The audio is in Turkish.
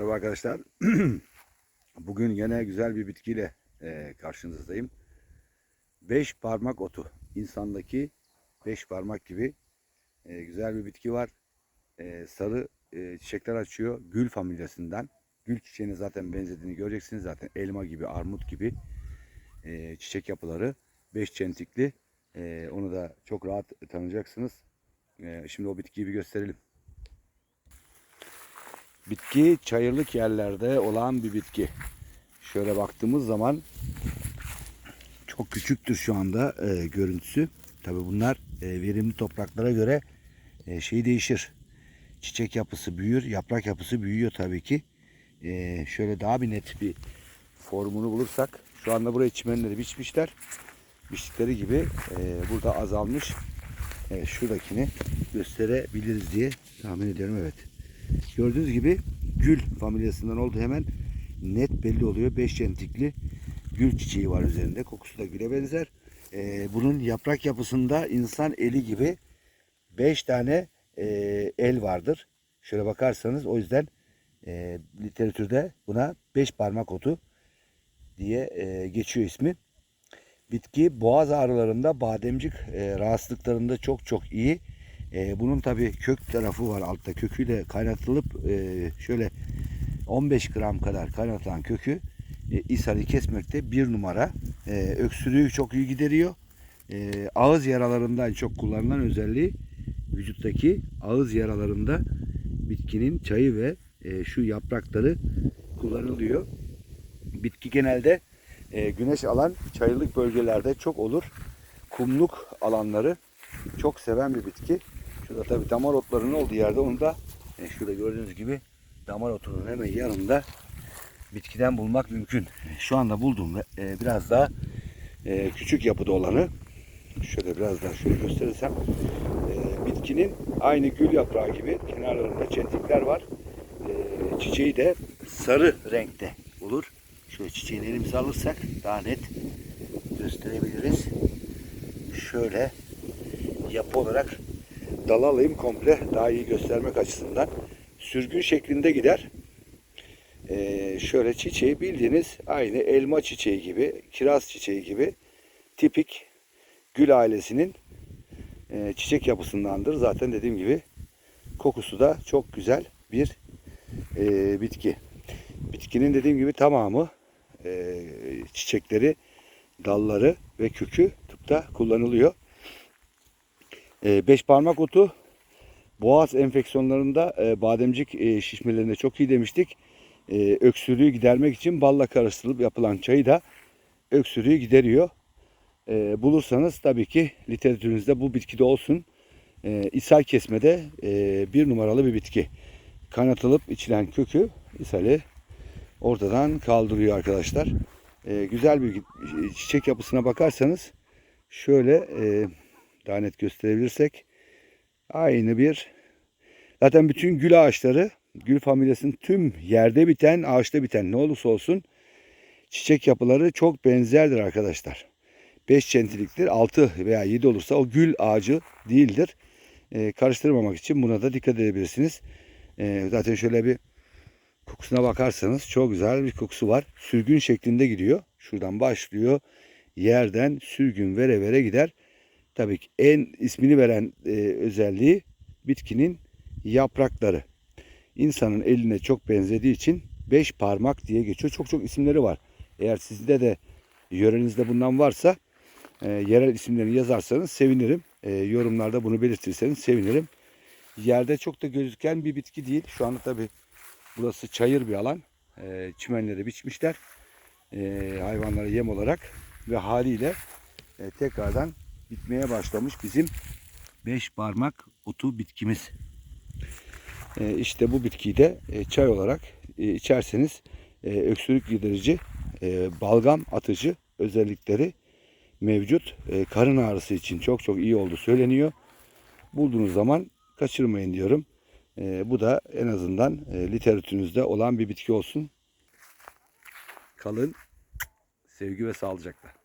Merhaba arkadaşlar. Bugün yine güzel bir bitkiyle e, karşınızdayım. Beş parmak otu. İnsandaki beş parmak gibi e, güzel bir bitki var. E, sarı çiçekler açıyor. Gül familyasından. Gül çiçeğine zaten benzediğini göreceksiniz zaten. Elma gibi, armut gibi çiçek yapıları. Beş çentikli. Onu da çok rahat tanıyacaksınız. Şimdi o bitkiyi bir gösterelim. Bitki çayırlık yerlerde olan bir bitki. Şöyle baktığımız zaman çok küçüktür şu anda e, görüntüsü. Tabi bunlar e, verimli topraklara göre e, şey değişir. Çiçek yapısı büyür, yaprak yapısı büyüyor tabii ki. E, şöyle daha bir net bir formunu bulursak. Şu anda buraya çimenleri biçmişler. Biçtikleri gibi e, burada azalmış. Evet, şuradakini gösterebiliriz diye tahmin ediyorum. Evet. Gördüğünüz gibi gül familyasından olduğu hemen net belli oluyor. Beş çentikli gül çiçeği var üzerinde. Kokusu da güle benzer. Ee, bunun yaprak yapısında insan eli gibi beş tane e, el vardır. Şöyle bakarsanız o yüzden e, literatürde buna beş parmak otu diye e, geçiyor ismi. Bitki boğaz ağrılarında, bademcik e, rahatsızlıklarında çok çok iyi. E, bunun tabi kök tarafı var altta köküyle kaynatılıp e, şöyle 15 gram kadar kaynatılan kökü e, ishali kesmekte bir numara. E, öksürüğü çok iyi gideriyor. E, ağız yaralarında en çok kullanılan özelliği vücuttaki ağız yaralarında bitkinin çayı ve e, şu yaprakları kullanılıyor. Bitki genelde e, güneş alan çayırlık bölgelerde çok olur. Kumluk alanları çok seven bir bitki. Şurada tabi damar otlarının olduğu yerde onu da e, şurada gördüğünüz gibi damar otunun hemen yanında bitkiden bulmak mümkün. Şu anda buldum ve e, biraz daha e, küçük yapıda olanı şöyle biraz daha şöyle gösterirsem e, bitkinin aynı gül yaprağı gibi kenarlarında çentikler var. E, çiçeği de sarı renkte olur. Şöyle çiçeğini elimize alırsak daha net gösterebiliriz. Şöyle yapı olarak dal alayım komple daha iyi göstermek açısından. Sürgün şeklinde gider. Ee, şöyle çiçeği bildiğiniz aynı elma çiçeği gibi, kiraz çiçeği gibi tipik gül ailesinin e, çiçek yapısındandır. Zaten dediğim gibi kokusu da çok güzel bir e, bitki. Bitkinin dediğim gibi tamamı e, çiçekleri, dalları ve kökü tıpta kullanılıyor. E, beş parmak otu boğaz enfeksiyonlarında e, bademcik e, şişmelerinde çok iyi demiştik. E, öksürüğü gidermek için balla karıştırılıp yapılan çayı da öksürüğü gideriyor. E, bulursanız tabii ki literatürünüzde bu bitki de olsun. E, ishal kesmede e, bir numaralı bir bitki. Kaynatılıp içilen kökü ishali ortadan kaldırıyor arkadaşlar. E, güzel bir çiçek yapısına bakarsanız şöyle e, daha net gösterebilirsek aynı bir zaten bütün gül ağaçları gül familyasının tüm yerde biten ağaçta biten ne olursa olsun çiçek yapıları çok benzerdir arkadaşlar. 5 çentiliktir 6 veya 7 olursa o gül ağacı değildir. E, karıştırmamak için buna da dikkat edebilirsiniz. E, zaten şöyle bir kokusuna bakarsanız çok güzel bir kokusu var. Sürgün şeklinde gidiyor. Şuradan başlıyor. Yerden sürgün vere vere gider. Tabii ki en ismini veren e, özelliği bitkinin yaprakları. İnsanın eline çok benzediği için beş parmak diye geçiyor. Çok çok isimleri var. Eğer sizde de yörenizde bundan varsa e, yerel isimlerini yazarsanız sevinirim. E, yorumlarda bunu belirtirseniz sevinirim. Yerde çok da gözüken bir bitki değil. Şu anda tabii burası çayır bir alan. E, çimenleri biçmişler. E, hayvanlara yem olarak ve haliyle e, tekrardan bitmeye başlamış bizim beş parmak otu bitkimiz. E, işte bu bitkiyi de e, çay olarak e, içerseniz e, öksürük giderici, e, balgam atıcı özellikleri mevcut. E, karın ağrısı için çok çok iyi oldu söyleniyor. Bulduğunuz zaman kaçırmayın diyorum. E, bu da en azından e, literatürünüzde olan bir bitki olsun. Kalın, sevgi ve sağlıcakla.